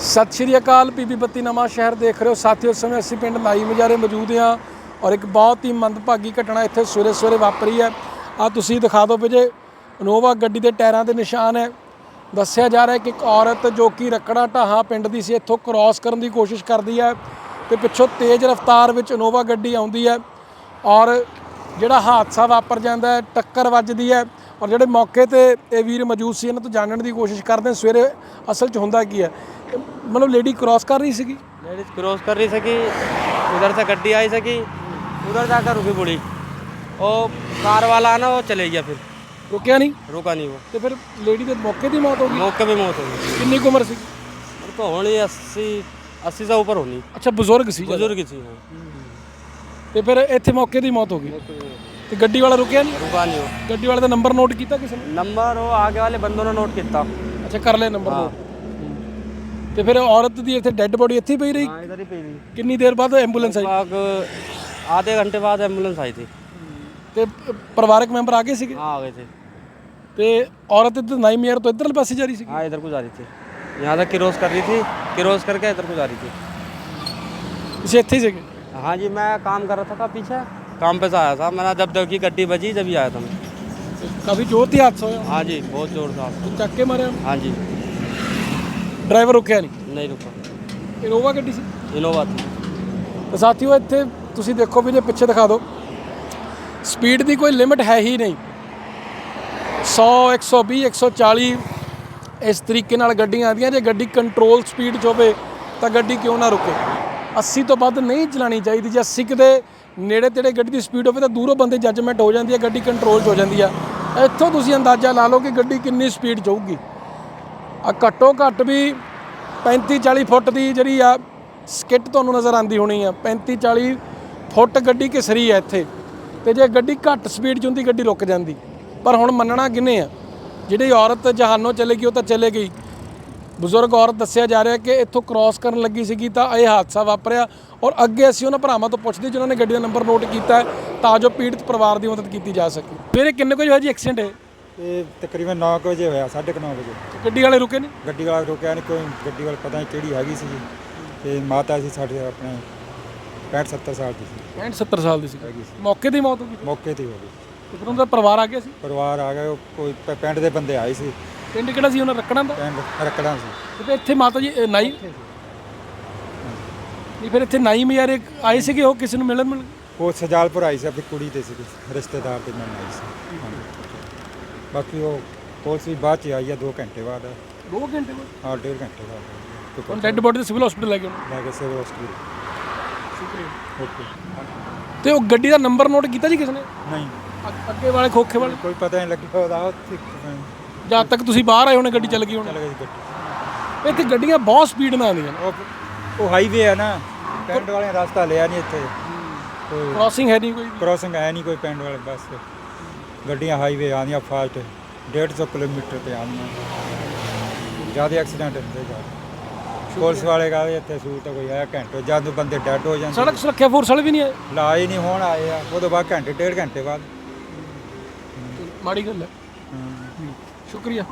ਸਤਿ ਸ਼੍ਰੀ ਅਕਾਲ, ਪੀਪੀ ਬੱਤੀ ਨਵਾਂ ਸ਼ਹਿਰ ਦੇਖ ਰਹੇ ਹੋ। ਸਾਥੀਓ, ਇਸ ਸਮੇਂ ਅਸੀਂ ਪਿੰਡ ਲਾਈ ਮਜਾਰੇ ਮੌਜੂਦ ਹਾਂ ਔਰ ਇੱਕ ਬਹੁਤ ਹੀ ਮੰਦਭਾਗੀ ਘਟਨਾ ਇੱਥੇ ਸਵੇਰੇ ਸਵੇਰੇ ਵਾਪਰੀ ਹੈ। ਆ ਤੁਸੀਂ ਦਿਖਾ ਦਿਓ ਵੀ ਇਨੋਵਾ ਗੱਡੀ ਦੇ ਟਾਇਰਾਂ ਦੇ ਨਿਸ਼ਾਨ ਹੈ। ਦੱਸਿਆ ਜਾ ਰਿਹਾ ਹੈ ਕਿ ਇੱਕ ਔਰਤ ਜੋ ਕਿ ਰਕੜਾ ਢਾਹਾਂ ਪਿੰਡ ਦੀ ਸੀ, ਇੱਥੋਂ ਕ੍ਰਾਸ ਕਰਨ ਦੀ ਕੋਸ਼ਿਸ਼ ਕਰਦੀ ਹੈ ਤੇ ਪਿੱਛੋਂ ਤੇਜ਼ ਰਫ਼ਤਾਰ ਵਿੱਚ ਇਨੋਵਾ ਗੱਡੀ ਆਉਂਦੀ ਹੈ ਔਰ ਜਿਹੜਾ ਹਾਦਸਾ ਵਾਪਰ ਜਾਂਦਾ ਹੈ, ਟੱਕਰ ਵੱਜਦੀ ਹੈ ਔਰ ਜਿਹੜੇ ਮੌਕੇ ਤੇ ਇਹ ਵੀਰ ਮੌਜੂਦ ਸੀ, ਇਹਨਾਂ ਤੋਂ ਜਾਣਨ ਦੀ ਕੋਸ਼ਿਸ਼ ਕਰਦੇ ਸਵੇਰੇ ਅਸਲ 'ਚ ਹੁੰਦਾ ਕੀ ਹੈ? ਇਹ ਮਤਲਬ ਲੇਡੀ ਕ੍ਰਾਸ ਕਰ ਰਹੀ ਸੀਗੀ लेडीज क्रॉस कर रही सकी उधर से गड्डी आई सकी उधर जाकर रुकी बुढ़ी और कार वाला आना वो चले गया फिर ਰੁਕਿਆ ਨਹੀਂ रुका नहीं वो ਤੇ ਫਿਰ ਲੇਡੀ ਦੇ ਮੌਕੇ ਦੀ ਮੌਤ ਹੋ ਗਈ मौके पे मौत हो गई ਕਿੰਨੀ ਕੁ ਉਮਰ ਸੀ और तो होनी अस्सी अस्सी से ऊपर होनी ਅੱਛਾ ਬਜ਼ੁਰਗ ਸੀ ਜ਼ਿਆਦਾ। बुजुर्ग थी हाँ। ਤੇ ਫਿਰ ਇੱਥੇ ਮੌਕੇ ਦੀ ਮੌਤ ਹੋ ਗਈ ਤੇ ਗੱਡੀ ਵਾਲਾ ਰੁਕਿਆ ਨਹੀਂ रुका नहीं वो ਗੱਡੀ ਵਾਲੇ ਦਾ ਨੰਬਰ ਨੋਟ ਕੀਤਾ ਕਿਸੇ ਨੇ नंबर वो आगे वाले बंदों ने नोट किया ਅੱਛਾ ਕਰ ਲਿਆ ਨੰਬਰ ਨੋਟ ਤੇ ਫਿਰ ਔਰਤ ਦੀ ਇੱਥੇ ਡੈੱਡ ਬੋਡੀ ਇੱਥੇ ਹੀ ਪਈ ਰਹੀ हाँ इधर ही पे थी ਕਿੰਨੀ ਦੇਰ ਬਾਅਦ ਐਂਬੂਲੈਂਸ ਆਈ लगभग आधे घंटे बाद एम्बुलेंस आई थी ਤੇ ਪਰਿਵਾਰਕ ਮੈਂਬਰ ਆ ਗਏ ਸੀਗੇ हाँ आ गए थे ਤੇ ਔਰਤ ਇੱਧਰ ਨਾਈ ਮੇਅਰ ਤੋਂ ਇੱਧਰਲੇ ਪਾਸੇ ਜਾ ਰਹੀ ਸੀ हाँ इधर को जा रही थी यहाँ तक क्रॉस कर रही थी क्रॉस करके इधर को जा रही थी ਤੁਸੀਂ ਇੱਥੇ ਹੀ ਸੀਗੇ हाँ जी मैं काम कर रहा था था पीछे काम पे से आया था मैंने जब देखी गड्डी बजी जब ही आया था मैं ਤੇ ਕਾਫੀ ਜ਼ੋਰ ਦੀ ਹਾਦਸਾ ਹੋਇਆ हाँ जी बहुत जोर था ਤੇ ਚੱਕ ਕੇ ਮਾਰਿਆ हाँ जी ਡਰਾਈਵਰ ਰੁਕਿਆ ਨਹੀਂ? ਨਹੀਂ ਰੁਕਿਆ। ਇਨੋਵਾ ਗੱਡੀ ਸੀ? ਇਨੋਵਾ ਸੀ। ਤੇ ਸਾਥੀਓ ਇੱਥੇ ਤੁਸੀਂ ਦੇਖੋ ਵੀ ਜੇ ਪਿੱਛੇ ਦਿਖਾ ਦਿਓ ਸਪੀਡ ਦੀ ਕੋਈ ਲਿਮਟ ਹੈ ਹੀ ਨਹੀਂ। 100 120 140 ਇਸ ਤਰੀਕੇ ਨਾਲ ਗੱਡੀਆਂ ਆਉਂਦੀਆਂ। ਜੇ ਗੱਡੀ ਕੰਟਰੋਲ ਸਪੀਡ 'ਚ ਹੋਵੇ ਤਾਂ ਗੱਡੀ ਕਿਉਂ ਨਾ ਰੁਕੇ? 80 ਤੋਂ ਵੱਧ ਨਹੀਂ ਚਲਾਣੀ ਚਾਹੀਦੀ। ਜੇ 80 ਕਿਤੇ ਨੇੜੇ ਤੇੜੇ ਗੱਡੀ ਦੀ ਸਪੀਡ ਹੋਵੇ ਤਾਂ ਦੂਰੋਂ ਬੰਦੇ ਜੱਜਮੈਂਟ ਹੋ ਜਾਂਦੀ ਹੈ ਗੱਡੀ ਕੰਟਰੋਲ 'ਚ ਹੋ ਜਾਂਦੀ ਆ ਇੱਥੋਂ ਤੁਸੀਂ ਅੰਦਾਜ਼ਾ ਲਾ ਲਓ ਕਿ ਗੱਡੀ ਕਿੰਨੀ ਸਪੀਡ ਜਾਊਗੀ ਆ ਘੱਟੋ ਘੱਟ ਵੀ 35 40 ਫੁੱਟ ਦੀ ਜਿਹੜੀ ਆ ਸਕਿੱਟ ਤੁਹਾਨੂੰ ਨਜ਼ਰ ਆਂਦੀ ਹੋਣੀ ਆ। 35 40 ਫੁੱਟ ਗੱਡੀ ਕਿਸਰੀ ਆ ਇੱਥੇ। ਤੇ ਜੇ ਗੱਡੀ ਘੱਟ ਸਪੀਡ 'ਚ ਹੁੰਦੀ, ਗੱਡੀ ਰੁਕ ਜਾਂਦੀ। ਪਰ ਹੁਣ ਮੰਨਣਾ ਕਿੰਨੇ ਆ? ਜਿਹੜੀ ਔਰਤ ਜਹਾਨੋਂ ਚਲੇ ਗਈ, ਉਹ ਤਾਂ ਚਲੇ ਗਈ। ਬਜ਼ੁਰਗ ਔਰਤ ਦੱਸਿਆ ਜਾ ਰਿਹਾ ਕਿ ਇੱਥੋਂ ਕ੍ਰਾਸ ਕਰਨ ਲੱਗੀ ਸੀਗੀ, ਤਾਂ ਇਹ ਹਾਦਸਾ ਵਾਪਰਿਆ ਔਰ ਅੱਗੇ ਅਸੀਂ ਉਹਨਾਂ ਭਰਾਵਾਂ ਤੋਂ ਪੁੱਛਦੇ ਜਿਨ੍ਹਾਂ ਨੇ ਗੱਡੀ ਦਾ ਨੰਬਰ ਨੋਟ ਕੀਤਾ ਤਾਂ ਜੋ ਪੀੜਤ ਪਰਿਵਾਰ ਦੀ ਮਦਦ ਕੀਤੀ ਜਾ ਸਕੇ। ਫਿਰ ਕਿੰਨੇ ਕੁ ਵਜੇ ਹੋਇਆ ਜੀ ਐਕਸੀਡੈਂਟ ਹੈ ਇਹ ਤਕਰੀਬਨ 9 ਵਜੇ ਹੋਇਆ 9:30 ਵਜੇ। ਗੱਡੀ ਵਾਲੇ ਰੁਕੇ ਨਹੀਂ? ਗੱਡੀ ਵਾਲਾ ਰੁਕਿਆ ਨਹੀਂ ਕੋਈ ਗੱਡੀ ਵਾਲਾ ਪਤਾ ਨਹੀਂ ਕਿਹੜੀ ਹੈਗੀ ਸੀ। ਤੇ ਮਾਤਾ ਸੀ ਸਾਡੇ ਆਪਣੇ 65 70 ਸਾਲ ਦੀ ਸੀ। 65 70 ਸਾਲ ਦੀ ਸੀ। ਹੈਗੀ ਸੀ। ਮੌਕੇ ਦੀ ਮੌਤ ਹੋ ਗਈ? ਮੌਕੇ ਤੇ ਹੀ ਹੋ ਗਈ। ਤੇ ਫਿਰ ਉਹਦਾ ਪਰਿਵਾਰ ਆ ਗਿਆ ਸੀ? ਪਰਿਵਾਰ ਆ ਗਿਆ ਉਹ ਕੋਈ ਪ- ਪਿੰਡ ਦੇ ਬੰਦੇ ਆਏ ਸੀ। ਪਿੰਡ ਕਿਹੜਾ ਸੀ ਉਹਨਾਂ ਰੱਖਣਾ ਦਾ? ਪਿੰਡ ਰਕੜਾਂ ਸੀ। ਤੇ ਇੱਥੇ ਮਾਤਾ ਜੀ ਅ, ਨਾਈ? ਨਹੀਂ ਫਿਰ ਇੱਥੇ ਨਾਈ ਮਯਾਰੇ ਆਏ ਸੀਗੇ ਉਹ ਕਿਸੇ ਨੂੰ ਮਿਲਣ ਮਿਲ ਉਹ ਸਜਾਲਪੁਰ ਆਈ ਸੀ ਆਪਣੀ ਕੁੜੀ ਤੇ ਸੀ ਰਿਸ਼ਤੇਦਾਰ ਦੇ ਨਾਲ ਆਈ ਸੀ। ਬਾਕੀ ਉਹ ਪੁਲਿਸ ਵੀ ਬਾਅਦ ਚ ਆਈ ਆ 2 ਘੰਟੇ ਬਾਅਦ। 2 ਘੰਟੇ ਬਾਅਦ? ਹਾਂ ਡੇਢ ਘੰਟੇ ਬਾਅਦ। ਹੁਣ ਡੈੱਡ ਬੋਡੀ ਸਿਵਲ ਹਸਪੀਟਲ ਲੈ ਗਏ ਉਹਨੂੰ ਲੈ ਕੇ ਸਿਵਲ ਹਸਪੀਟਲ ਓਕੇ। ਤੇ ਉਹ ਗੱਡੀ ਦਾ ਨੰਬਰ ਨੋਟ ਕੀਤਾ ਜੀ ਕਿਸੇ ਨੇ? ਨਹੀਂ। ਅ- ਅੱਗੇ ਵਾਲੇ ਖੋਖੇ ਵਾਲੇ? ਕੋਈ ਪਤਾ ਨਹੀਂ ਲੱਗਿਆ ਉਹਦਾ ਉੱਥੇ ਜਦ ਤੱਕ ਤੁਸੀਂ ਬਾਹਰ ਆਏ ਹੋਣੇ ਗੱਡੀ ਚੱਲ ਗਈ ਹੋਣੀ। ਚੱਲ ਗਈ ਗੱਡੀ। ਇੱਥੇ ਗੱਡੀਆਂ ਬਹੁਤ ਸਪੀਡ ਨਾਲ ਆਉਂਦੀਆਂ ਉਹ ਉਹ ਹਾਈਵੇ ਆ ਨਾ ਪਿੰਡ ਵਾਲਿਆਂ ਰਸਤਾ ਲਿਆ ਨਹੀਂ ਇੱਥੇ। ਕੋਈ ਕ੍ਰਾਸਿੰਗ ਹੈ ਨਹੀਂ ਕੋਈ ਵੀ। ਕ੍ਰੋਸਿੰਗ ਹੈ ਨਹੀਂ ਕੋਈ ਪਿੰਡ ਵਾਲੇ ਬਸ। ਗੱਡੀਆਂ ਹਾਈਵੇ ਆਉਂਦੀਆਂ ਫਾਸਟ 150 ਕਿਲੋਮੀਟਰ ਤੇ ਆਉਂਦੀਆਂ। ਜ਼ਿਆਦਾ ਐਕਸੀਡੈਂਟ ਹੁੰਦੇ ਜਾ ਪੁਲਿਸ ਵਾਲੇ ਕਹਿੰਦੇ ਇੱਥੇ ਸੂਟ ਕੋਈ ਆਇਆ ਘੰਟੇ ਜਦ ਬੰਦੇ ਡੈਡ ਹੋ ਜਾਂਦੇ। ਸੜਕ ਸੁਰੱਖਿਆ ਫੋਰਸ ਵਾਲੇ ਵੀ ਨਹੀਂ ਆਏ? ਲਾਏ ਨਹੀਂ ਹੋਣ ਆਏ ਆ। ਉਹਦੇ ਬਾਅਦ ਘੰਟੇ ਡੇਢ ਘੰਟੇ ਬਾਅਦ। ਮਾੜੀ ਗੱਲ ਹੈ। ਹਾਂ। ਸ਼ੁਕਰੀਆ।